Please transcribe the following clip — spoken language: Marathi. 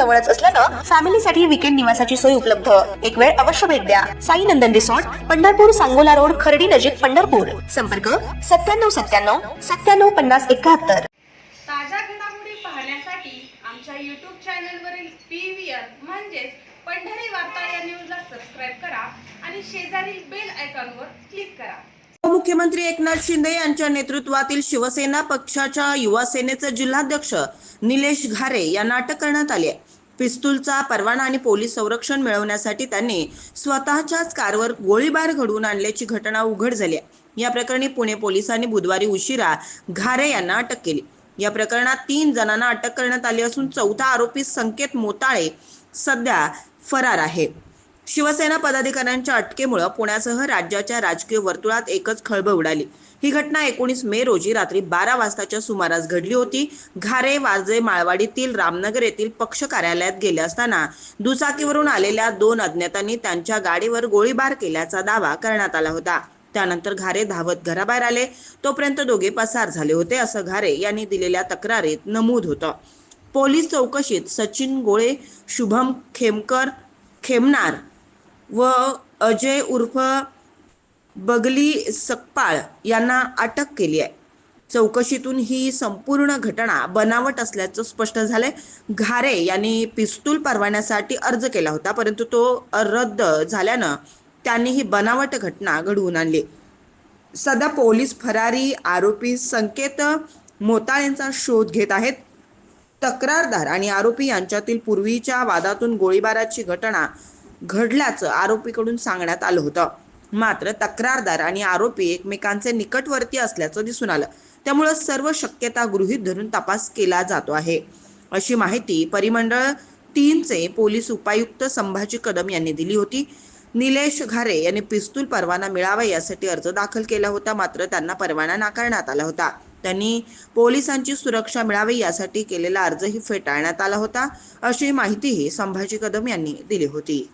जवळच असल्यानं फॅमिलीसाठी विकेंड निवासाची सोय उपलब्ध. एक वेळ अवश्य भेट द्या. साई नंदन रिसॉर्ट पंढरपूर सांगोला रोड खर्डी नजीक पंढरपूर. संपर्क सत्त्याण्णव सत्त्याण्णव सत्त्याण्णव पन्नास एकाहत्तर. ताज्या घडामोडी पाहण्यासाठी आमच्या यूट्यूब चॅनलवरील पी व्ही आर म्हणजेच पंढरी वार्ता या न्यूजला सबस्क्राईब करा आणि शेजारील बेल आयकॉनवर क्लिक करा. उपमुख्यमंत्री एकनाथ शिंदे यांच्या नेतृत्वातील शिवसेना पक्षाच्या युवा सेनेचे जिल्हाध्यक्ष निलेश घारे यांना अटक करण्यात आली आहे. पिस्तूलचा परवाना आणि पोलीस संरक्षण मिळवण्यासाठी त्यांनी स्वतःच्याच कारवर गोळीबार घडवून आणल्याची घटना उघड झाली आहे. या प्रकरणी पुणे पोलिसांनी बुधवारी उशिरा घारे यांना अटक केली. या प्रकरणात तीन जणांना अटक करण्यात आली असून चौथा आरोपी संकेत मोताळे सध्या फरार आहे. शिवसेना पदाधिकाऱ्यांच्या अटकेमुळे पुण्यासह राज्याच्या राजकीय वर्तुळात एकच खळबळ उडाली. ही घटना एकोणीस मे रोजी रात्री बारा वाजताच्या सुमारास घडली होती. घारे वाजे माळवाडीतील रामनगर येथील पक्ष कार्यालयात गेले असताना दुचाकीवरून आलेल्या दोन अज्ञातांनी त्यांच्या गाडीवर गोळीबार केल्याचा दावा करण्यात आला होता. त्यानंतर घारे धावत घराबाहेर आले. तोपर्यंत दोघे पसार झाले होते असं घारे यांनी दिलेल्या तक्रारीत नमूद होतं. पोलीस चौकशीत सचिन गोळे शुभम खेमकर खेमनार व अजय उर्फ बगली सकपाळ यांना अटक केली आहे. चौकशीतून ही संपूर्ण घटना बनावट असल्याचं स्पष्ट झालंय. घारे यांनी पिस्तूल परवान्यासाठी अर्ज केला होता परंतु तो रद्द झाल्यानं त्यांनी ही बनावट घटना घडवून आणली. सध्या पोलीस फरारी आरोपी संकेत मोताळेंचा शोध घेत आहेत. तक्रारदार आणि आरोपी यांच्यातील पूर्वीच्या वादातून गोळीबाराची घटना घडल्याचं आरोपीकडून सांगण्यात आलं होतं. मात्र तक्रारदार आणि आरोपी एकमेकांचे निकटवर्ती असल्याचं दिसून आलं. त्यामुळं सर्व शक्यता गृहीत धरून तपास केला जातो आहे. अशी माहिती परिमंडळ तीनचे पोलीस उपायुक्त संभाजी कदम यांनी दिली होती. निलेश घारे यांनी पिस्तूल परवाना मिळावा यासाठी अर्ज दाखल केला होता मात्र त्यांना परवाना नाकारण्यात आला होता. त्यांनी पोलिसांची सुरक्षा मिळावी यासाठी केलेला अर्जही फेटाळण्यात आला होता अशी माहितीही संभाजी कदम यांनी दिली होती.